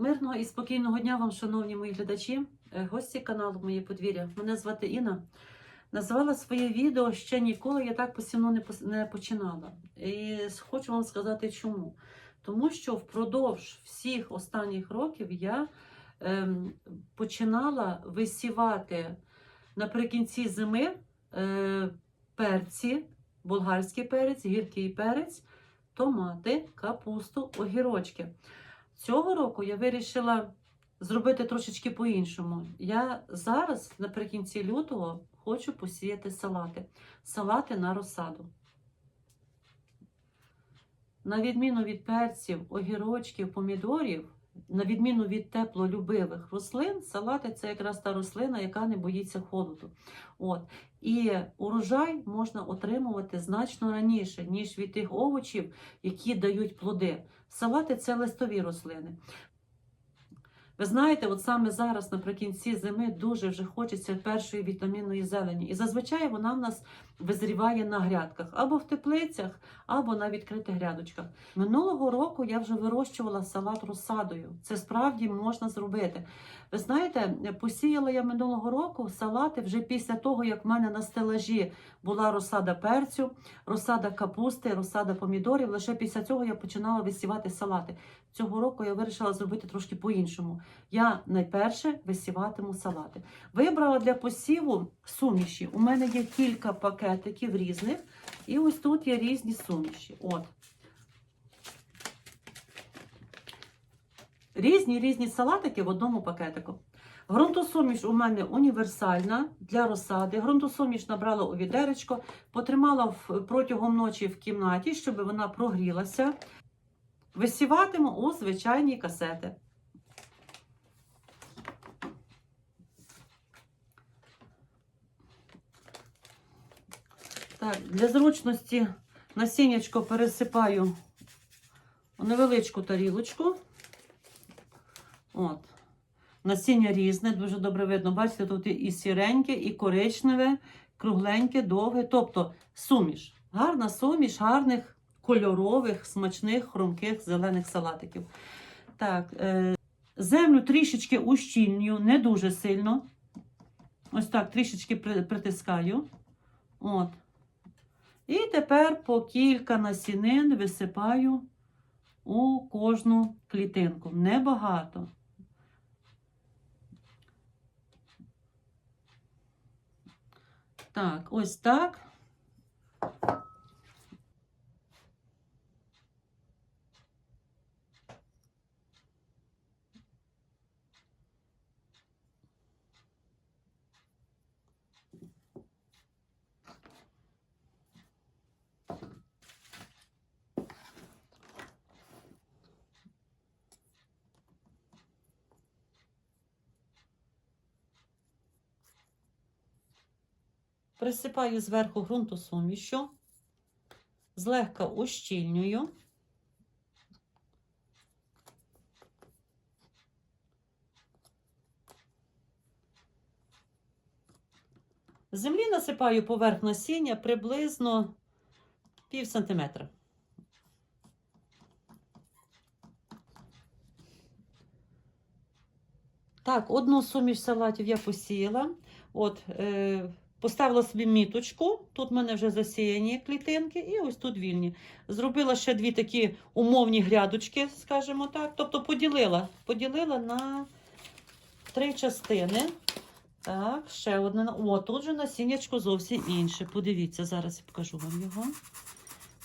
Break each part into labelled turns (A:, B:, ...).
A: Мирного і спокійного дня вам, шановні мої глядачі, е, гості каналу Моє подвір'я. Мене звати Інна. Називала своє відео ще ніколи я так посівно не починала. І хочу вам сказати чому. Тому що впродовж всіх останніх років я ем, починала висівати наприкінці зими е, перці, болгарський перець, гіркий перець, томати, капусту, огірочки. Цього року я вирішила зробити трошечки по-іншому. Я зараз, наприкінці лютого, хочу посіяти салати. Салати на розсаду. На відміну від перців, огірочків, помідорів, на відміну від теплолюбивих рослин, салати це якраз та рослина, яка не боїться холоду. От. І урожай можна отримувати значно раніше, ніж від тих овочів, які дають плоди. Салати це листові рослини. Ви знаєте, от саме зараз, наприкінці зими, дуже вже хочеться першої вітамінної зелені. І зазвичай вона в нас визріває на грядках або в теплицях, або на відкритих грядочках. Минулого року я вже вирощувала салат розсадою. Це справді можна зробити. Ви знаєте, посіяла я минулого року салати вже після того, як в мене на стелажі була розсада перцю, розсада капусти, розсада помідорів. Лише після цього я починала висівати салати. Цього року я вирішила зробити трошки по-іншому. Я найперше висіватиму салати. Вибрала для посіву суміші. У мене є кілька пакетиків різних, і ось тут є різні суміші. От. Різні різні салатики в одному пакетику. Грунтосуміш у мене універсальна для розсади. Грунтосуміш набрала у відеречко, потримала протягом ночі в кімнаті, щоб вона прогрілася. Висіватиму у звичайні касети. Так, для зручності насіннячко пересипаю у невеличку тарілочку. От. Насіння різне, дуже добре видно. Бачите, тут і сіреньке, і коричневе, кругленьке, довге. Тобто суміш. Гарна суміш гарних кольорових, смачних, хрумких зелених салатиків. Так, е, землю трішечки ущільнюю, не дуже сильно. Ось так, трішечки притискаю. От. І тепер по кілька насінин висипаю у кожну клітинку. Небагато. Так, ось так. Присипаю зверху ґрунтосумішю, злегка ущільнюю. Землі насипаю поверх насіння приблизно пів сантиметра. Так, одну суміш салатів я посіяла. От, е, Поставила собі міточку, тут в мене вже засіяні клітинки, і ось тут вільні. Зробила ще дві такі умовні грядочки, скажімо так. Тобто поділила, поділила на три частини. Так, ще одне. О, тут же насіннячко зовсім інше. Подивіться, зараз я покажу вам його.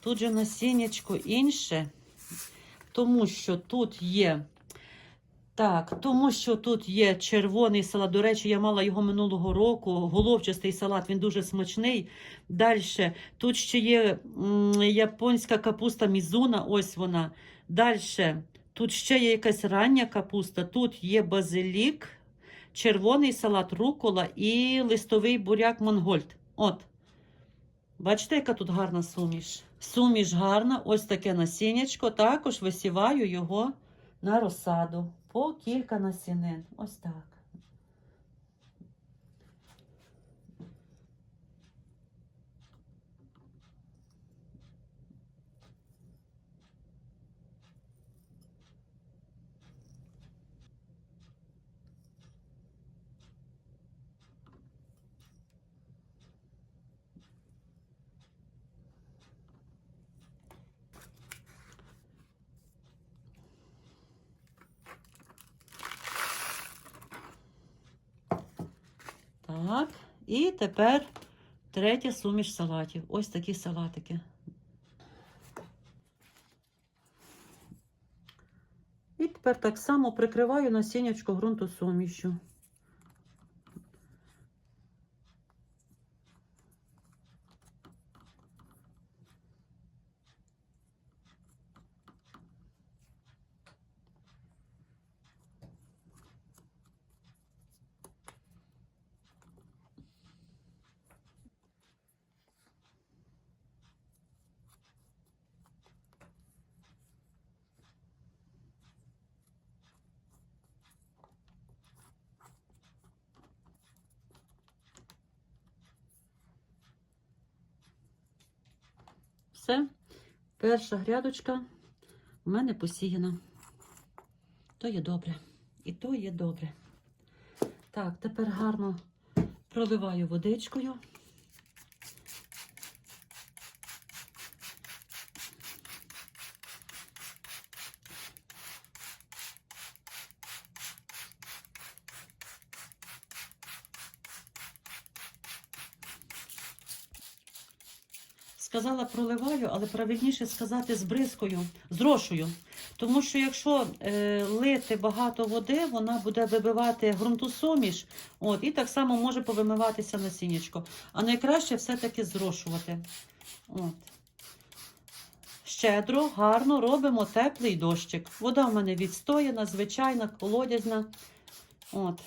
A: Тут же насіннячко інше, тому що тут є так, тому що тут є червоний салат. До речі, я мала його минулого року. Головчастий салат, він дуже смачний. Далі, тут ще є японська капуста мізуна, ось вона. Далі, тут ще є якась рання капуста, тут є базилік, червоний салат рукола і листовий буряк монгольд. От. Бачите, яка тут гарна суміш? Суміш гарна, ось таке насіннячко. Також висіваю його на розсаду по кілька насінин. Ось так. Так, і тепер третя суміш салатів. Ось такі салатики. І тепер так само прикриваю насіннячко ґрунту сумішю. Все, перша грядочка у мене посіяна. То є добре. І то є добре. Так, тепер гарно проливаю водичкою. Сказала проливаю, але правильніше сказати з бризкою, з рошою. Тому що якщо е, лити багато води, вона буде вибивати ґрунтосуміш, от, і так само може повимиватися насіннячко. А найкраще все-таки зрошувати. От. Щедро, гарно робимо теплий дощик. Вода в мене відстояна, звичайна, колодязна. От.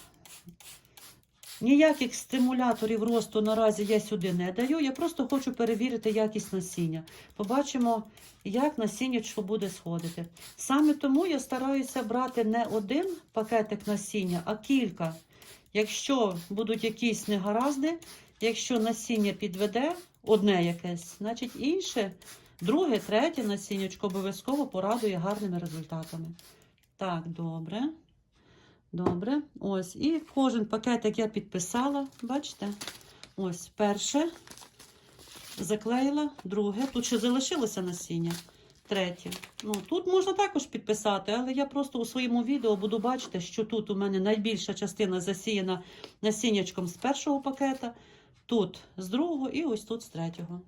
A: Ніяких стимуляторів росту наразі я сюди не даю. Я просто хочу перевірити якість насіння. Побачимо, як насіннячко буде сходити. Саме тому я стараюся брати не один пакетик насіння, а кілька. Якщо будуть якісь негаразди, якщо насіння підведе одне якесь, значить інше, друге, третє насіннячко обов'язково порадує гарними результатами. Так, добре. Добре, ось. І кожен пакетик я підписала. Бачите? Ось перше. Заклеїла, друге. Тут ще залишилося насіння. Третє. Ну, тут можна також підписати, але я просто у своєму відео буду бачити, що тут у мене найбільша частина засіяна насіннячком з першого пакета, тут з другого і ось тут з третього.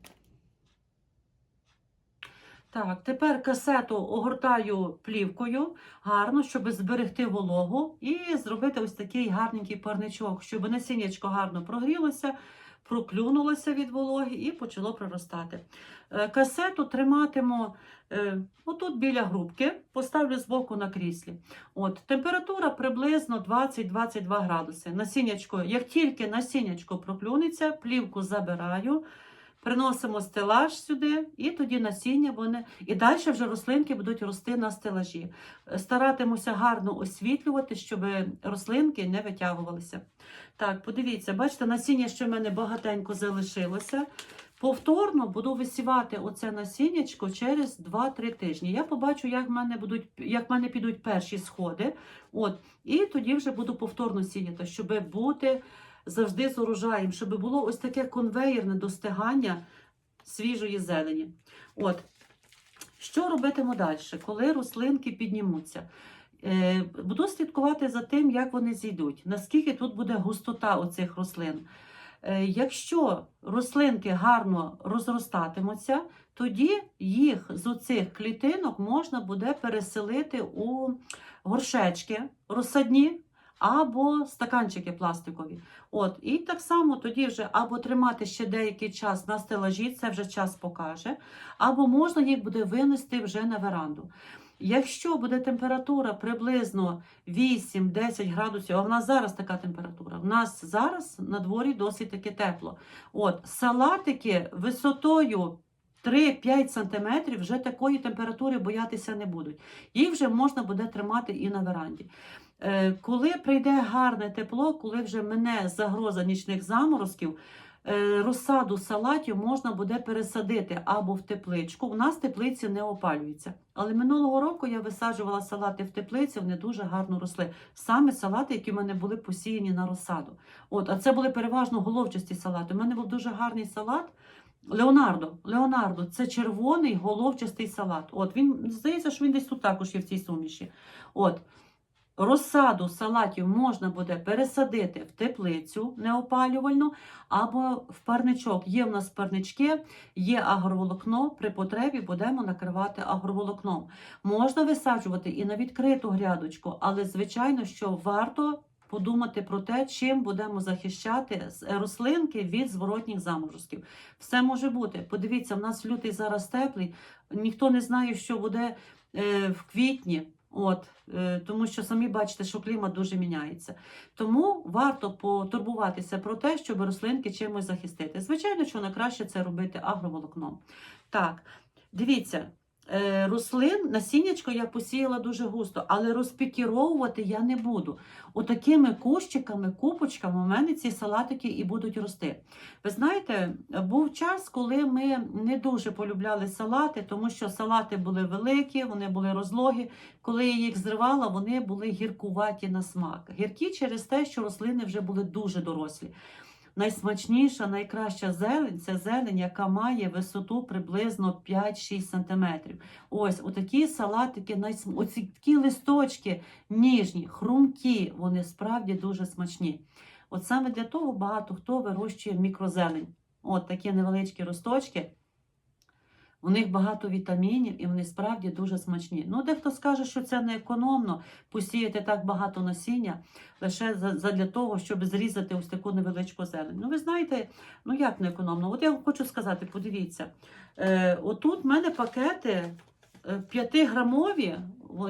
A: Так, тепер касету огортаю плівкою гарно, щоб зберегти вологу і зробити ось такий гарненький парничок, щоб насіннячко гарно прогрілося, проклюнулося від вологи і почало проростати. Е, Касету триматиму е, отут біля грубки, поставлю збоку на кріслі. От, температура приблизно 20-22 градуси. Насіннячко, як тільки насіннячко проклюнеться, плівку забираю. Приносимо стелаж сюди, і тоді насіння вони. І далі вже рослинки будуть рости на стелажі. Старатимуся гарно освітлювати, щоб рослинки не витягувалися. Так, подивіться, бачите, насіння ще в мене багатенько залишилося. Повторно буду висівати оце насіннячко через 2-3 тижні. Я побачу, як в мене будуть, як в мене підуть перші сходи. От, і тоді вже буду повторно сіяти, щоб бути завжди з урожаєм, щоб було ось таке конвеєрне достигання свіжої зелені. От. Що робитиму далі, коли рослинки піднімуться? Е, буду слідкувати за тим, як вони зійдуть, наскільки тут буде густота оцих рослин. Е, якщо рослинки гарно розростатимуться, тоді їх з оцих клітинок можна буде переселити у горшечки розсадні або стаканчики пластикові. От, І так само тоді вже або тримати ще деякий час на стелажі, це вже час покаже, або можна їх буде винести вже на веранду. Якщо буде температура приблизно 8-10 градусів, а в нас зараз така температура, в нас зараз на дворі досить таки тепло. От, Салатики висотою 3-5 см вже такої температури боятися не будуть. Їх вже можна буде тримати і на веранді. Е, Коли прийде гарне тепло, коли вже мене загроза нічних заморозків, е, розсаду салатів можна буде пересадити або в тепличку. У нас теплиці не опалюються. Але минулого року я висаджувала салати в теплиці, вони дуже гарно росли. Саме салати, які в мене були посіяні на розсаду. От, А це були переважно головчасті салати. У мене був дуже гарний салат. Леонардо, Леонардо, це червоний головчастий салат. От він здається, що він десь тут також є в цій суміші. От. Розсаду салатів можна буде пересадити в теплицю неопалювальну або в парничок. Є в нас парнички, є агроволокно. При потребі будемо накривати агроволокном. Можна висаджувати і на відкриту грядочку, але звичайно, що варто подумати про те, чим будемо захищати рослинки від зворотніх заморозків. Все може бути. Подивіться, в нас лютий зараз теплий, ніхто не знає, що буде е, в квітні. От, е, тому що самі бачите, що клімат дуже міняється. Тому варто потурбуватися про те, щоб рослинки чимось захистити. Звичайно, що найкраще це робити агроволокном. Так, дивіться, рослин, насіннячко я посіяла дуже густо, але розпікіровувати я не буду. Отакими кущиками, купочками у мене ці салатики і будуть рости. Ви знаєте, був час, коли ми не дуже полюбляли салати, тому що салати були великі, вони були розлогі. Коли я їх зривала, вони були гіркуваті на смак. Гіркі через те, що рослини вже були дуже дорослі. Найсмачніша, найкраща зелень це зелень, яка має висоту приблизно 5-6 см. Ось отакі салатики, найсм- оці такі листочки ніжні, хрумкі, вони справді дуже смачні. От саме для того багато хто вирощує мікрозелень. От такі невеличкі росточки. У них багато вітамінів і вони справді дуже смачні. Ну, дехто скаже, що це не економно посіяти так багато насіння лише задля того, щоб зрізати ось таку невеличку зелень. Ну, ви знаєте, ну як не економно? От я хочу сказати, подивіться, е, отут в мене пакети 5-грамові,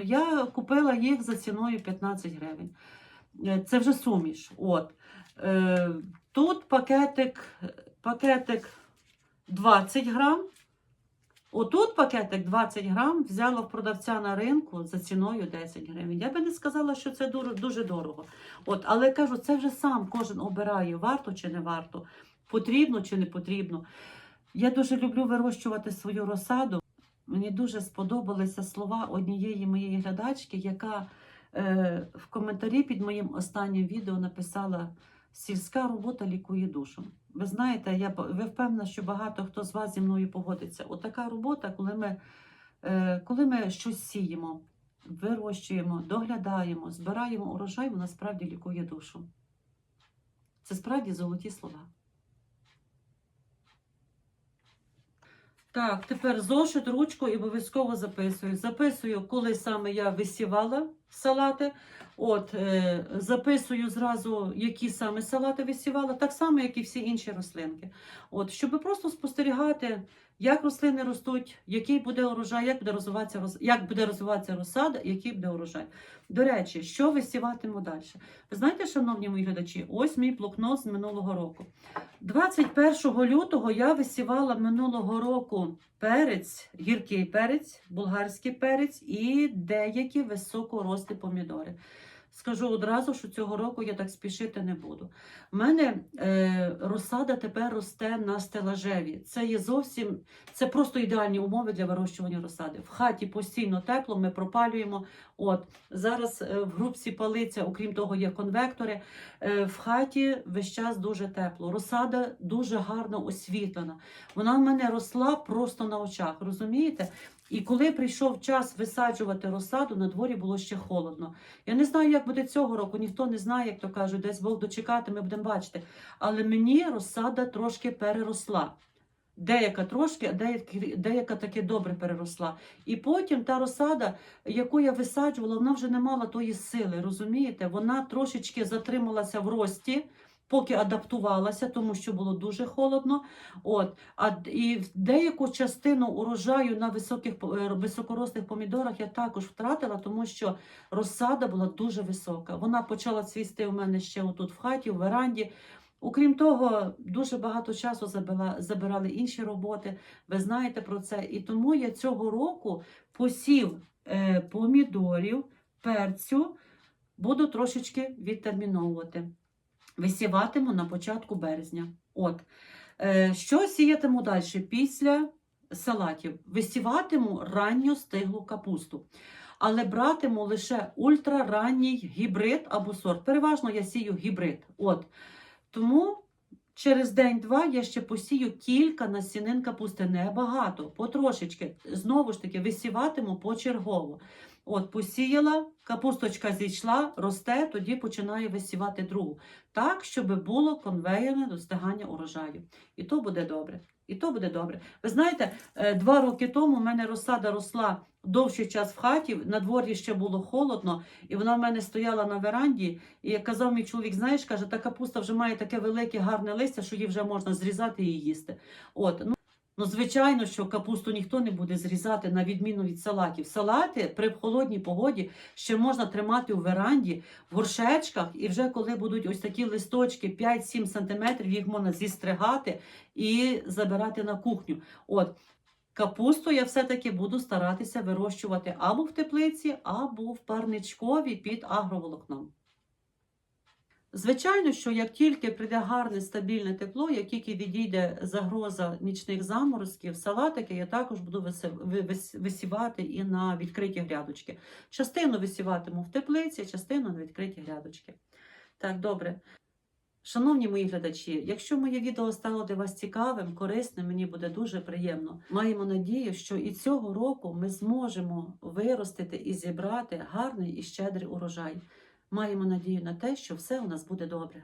A: я купила їх за ціною 15 гривень. Е, Це вже суміш. От. Е, тут пакетик, пакетик 20 грам. Отут пакетик 20 грам взяла в продавця на ринку за ціною 10 гривень. Я би не сказала, що це дуже, дорого. От, але кажу, це вже сам кожен обирає, варто чи не варто, потрібно чи не потрібно. Я дуже люблю вирощувати свою розсаду. Мені дуже сподобалися слова однієї моєї глядачки, яка е, в коментарі під моїм останнім відео написала: сільська робота лікує душу. Ви знаєте, я ви впевнена, що багато хто з вас зі мною погодиться. Отака робота, коли ми, е, коли ми щось сіємо, вирощуємо, доглядаємо, збираємо урожай, вона справді лікує душу. Це справді золоті слова. Так, тепер зошит, ручку і обов'язково записую. Записую, коли саме я висівала салати. От, е, записую зразу, які саме салати висівала, так само, як і всі інші рослинки. От, щоб просто спостерігати, як рослини ростуть, який буде урожай, як буде розвиватися, як буде розвиватися розсада, який буде урожай. До речі, що висіватиму далі? Ви знаєте, шановні мої глядачі, ось мій блокнот з минулого року. 21 лютого я висівала минулого року перець, гіркий перець, болгарський перець і деякі високорослі помідори. Скажу одразу, що цього року я так спішити не буду. У мене е, розсада тепер росте на стелажеві. Це є зовсім це просто ідеальні умови для вирощування розсади. В хаті постійно тепло, ми пропалюємо. От зараз е, в грубці палиця, окрім того, є конвектори. Е, в хаті весь час дуже тепло. Розсада дуже гарно освітлена. Вона в мене росла просто на очах, розумієте? І коли прийшов час висаджувати розсаду, на дворі було ще холодно. Я не знаю, як буде цього року, ніхто не знає, як то кажуть, десь Бог дочекати, ми будемо бачити. Але мені розсада трошки переросла. Деяка трошки, а деяка, деяка таки добре переросла. І потім та розсада, яку я висаджувала, вона вже не мала тої сили, розумієте? Вона трошечки затрималася в рості, поки адаптувалася, тому що було дуже холодно. От, а і деяку частину урожаю на високих е, високорослих помідорах я також втратила, тому що розсада була дуже висока. Вона почала цвісти у мене ще отут в хаті, в веранді. Окрім того, дуже багато часу забила, забирали інші роботи. Ви знаєте про це. І тому я цього року посів е, помідорів, перцю, буду трошечки відтерміновувати. Висіватиму на початку березня. От. Е, що сіятиму далі після салатів? Висіватиму ранню стиглу капусту. Але братиму лише ультраранній гібрид або сорт. Переважно я сію гібрид. От. Тому Через день-два я ще посію кілька насінин капусти, небагато, потрошечки. Знову ж таки, висіватиму почергово. От, посіяла, капусточка зійшла, росте, тоді починаю висівати другу. Так, щоб було конвейерне достигання урожаю. І то буде добре. І то буде добре. Ви знаєте, е, два роки тому в мене розсада росла довший час в хаті, на дворі ще було холодно, і вона в мене стояла на веранді. І як казав мій чоловік, знаєш, каже, та капуста вже має таке велике гарне листя, що її вже можна зрізати і їсти. От, ну, ну звичайно, що капусту ніхто не буде зрізати на відміну від салатів. Салати при холодній погоді ще можна тримати у веранді, в горшечках, і вже коли будуть ось такі листочки 5-7 см, їх можна зістригати і забирати на кухню. От. Капусту я все-таки буду старатися вирощувати або в теплиці, або в парничкові під агроволокном. Звичайно, що як тільки прийде гарне стабільне тепло, як тільки відійде загроза нічних заморозків, салатики я також буду висівати і на відкриті грядочки. Частину висіватиму в теплиці, частину на відкриті грядочки. Так, добре. Шановні мої глядачі, якщо моє відео стало для вас цікавим, корисним, мені буде дуже приємно. Маємо надію, що і цього року ми зможемо виростити і зібрати гарний і щедрий урожай. Маємо надію на те, що все у нас буде добре.